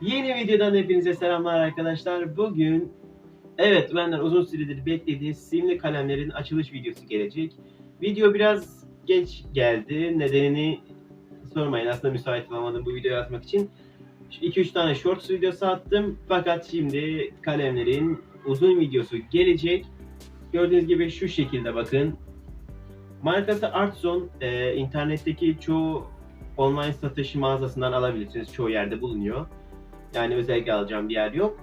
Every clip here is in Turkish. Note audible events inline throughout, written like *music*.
Yeni videodan hepinize selamlar arkadaşlar. Bugün evet benden uzun süredir beklediği simli kalemlerin açılış videosu gelecek. Video biraz geç geldi. Nedenini sormayın. Aslında müsait olamadım bu videoyu atmak için. 2-3 tane shorts videosu attım. Fakat şimdi kalemlerin uzun videosu gelecek. Gördüğünüz gibi şu şekilde bakın. Markası Artzone. Ee, internetteki çoğu online satış mağazasından alabilirsiniz. Çoğu yerde bulunuyor. Yani özellikle alacağım bir yer yok.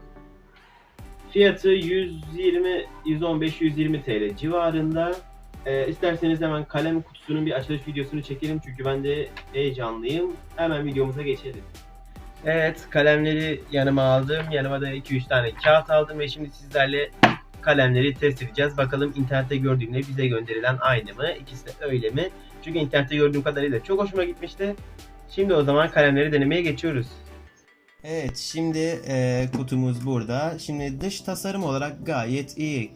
Fiyatı 120, 115, 120 TL civarında. Ee, isterseniz hemen kalem kutusunun bir açılış videosunu çekelim çünkü ben de heyecanlıyım. Hemen videomuza geçelim. Evet, kalemleri yanıma aldım. Yanıma da 2-3 tane kağıt aldım ve şimdi sizlerle kalemleri test edeceğiz. Bakalım internette gördüğümle bize gönderilen aynı mı? İkisi de öyle mi? Çünkü internette gördüğüm kadarıyla çok hoşuma gitmişti. Şimdi o zaman kalemleri denemeye geçiyoruz. Evet şimdi e, kutumuz burada. Şimdi dış tasarım olarak gayet iyi.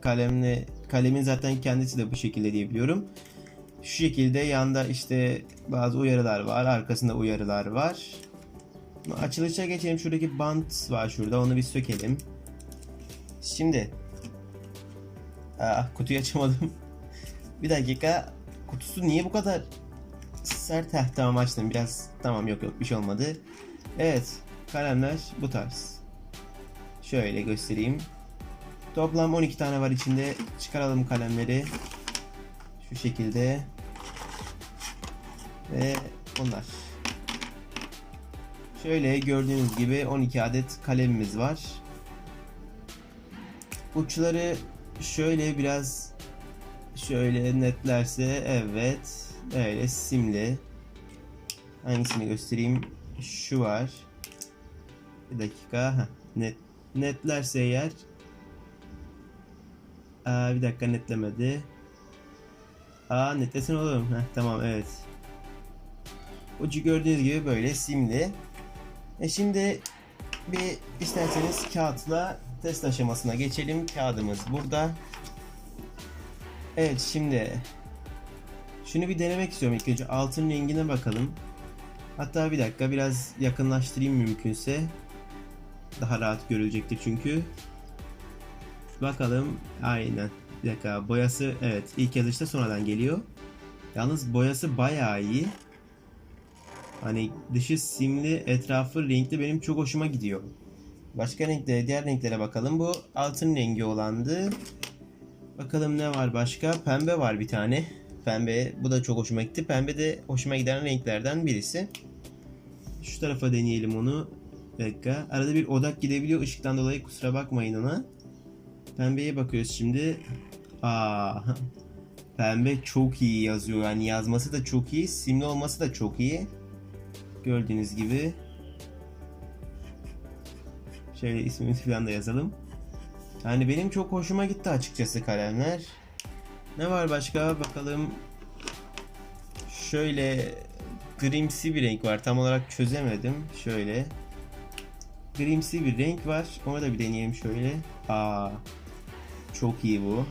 Kalemle kalemin zaten kendisi de bu şekilde diyebiliyorum. Şu şekilde yanda işte bazı uyarılar var. Arkasında uyarılar var. Açılışa geçelim. Şuradaki bant var şurada. Onu bir sökelim. Şimdi Aa, kutuyu açamadım. *laughs* bir dakika. Kutusu niye bu kadar sert? Heh, tamam açtım. Biraz tamam yok yok bir şey olmadı. Evet. Kalemler bu tarz. Şöyle göstereyim. Toplam 12 tane var içinde. Çıkaralım kalemleri. Şu şekilde. Ve bunlar. Şöyle gördüğünüz gibi 12 adet kalemimiz var. Uçları şöyle biraz şöyle netlerse evet öyle simli. Hangisini göstereyim? Şu var. Bir dakika. Net netlerse eğer Aa, bir dakika netlemedi. Aa netlesin oğlum. Heh, tamam evet. Ucu gördüğünüz gibi böyle simli. E şimdi bir isterseniz kağıtla test aşamasına geçelim. Kağıdımız burada. Evet şimdi şunu bir denemek istiyorum ilk önce. Altın rengine bakalım. Hatta bir dakika biraz yakınlaştırayım mümkünse. Daha rahat görülecektir çünkü. Bakalım. Aynen. Bir dakika boyası evet ilk yazışta sonradan geliyor. Yalnız boyası bayağı iyi. Hani dışı simli, etrafı renkli benim çok hoşuma gidiyor. Başka renkte diğer renklere bakalım. Bu altın rengi olandı. Bakalım ne var başka? Pembe var bir tane. Pembe bu da çok hoşuma gitti. Pembe de hoşuma giden renklerden birisi. Şu tarafa deneyelim onu. Dakika. Arada bir odak gidebiliyor ışıktan dolayı kusura bakmayın ona. Pembeye bakıyoruz şimdi. Aa, *laughs* pembe çok iyi yazıyor. Yani yazması da çok iyi. Simli olması da çok iyi. Gördüğünüz gibi. Şöyle ismimizi falan da yazalım. Yani benim çok hoşuma gitti açıkçası kalemler. Ne var başka bakalım. Şöyle grimsi bir renk var. Tam olarak çözemedim. Şöyle. Grimsi bir renk var. Onu da bir deneyelim şöyle. Aa. Çok iyi bu.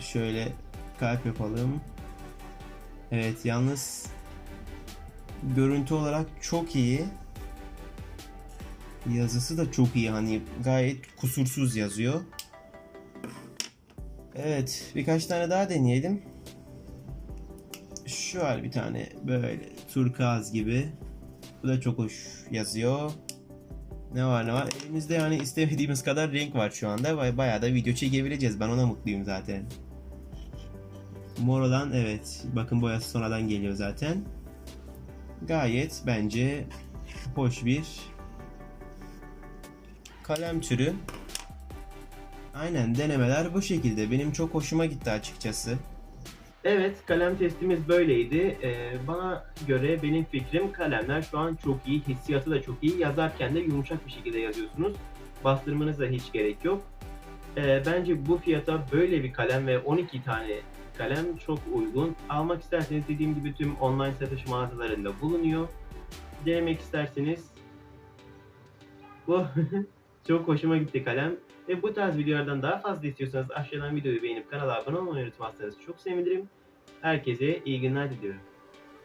Şöyle kalp yapalım. Evet yalnız görüntü olarak çok iyi. Yazısı da çok iyi hani gayet kusursuz yazıyor. Evet birkaç tane daha deneyelim. Şu var bir tane böyle turkuaz gibi. Bu da çok hoş yazıyor. Ne var ne var. Elimizde yani istemediğimiz kadar renk var şu anda. Bay- Bayağı da video çekebileceğiz. Ben ona mutluyum zaten. Mor olan evet. Bakın boyası sonradan geliyor zaten. Gayet bence hoş bir kalem türü. Aynen denemeler bu şekilde. Benim çok hoşuma gitti açıkçası. Evet kalem testimiz böyleydi. Ee, bana göre benim fikrim kalemler şu an çok iyi. Hissiyatı da çok iyi. Yazarken de yumuşak bir şekilde yazıyorsunuz. Bastırmanıza hiç gerek yok. Ee, bence bu fiyata böyle bir kalem ve 12 tane kalem çok uygun. Almak isterseniz dediğim gibi tüm online satış mağazalarında bulunuyor. Denemek isterseniz bu *laughs* çok hoşuma gitti kalem. Ve bu tarz videolardan daha fazla istiyorsanız aşağıdan videoyu beğenip kanala abone olmayı unutmazsanız çok sevinirim. Herkese iyi günler diliyorum.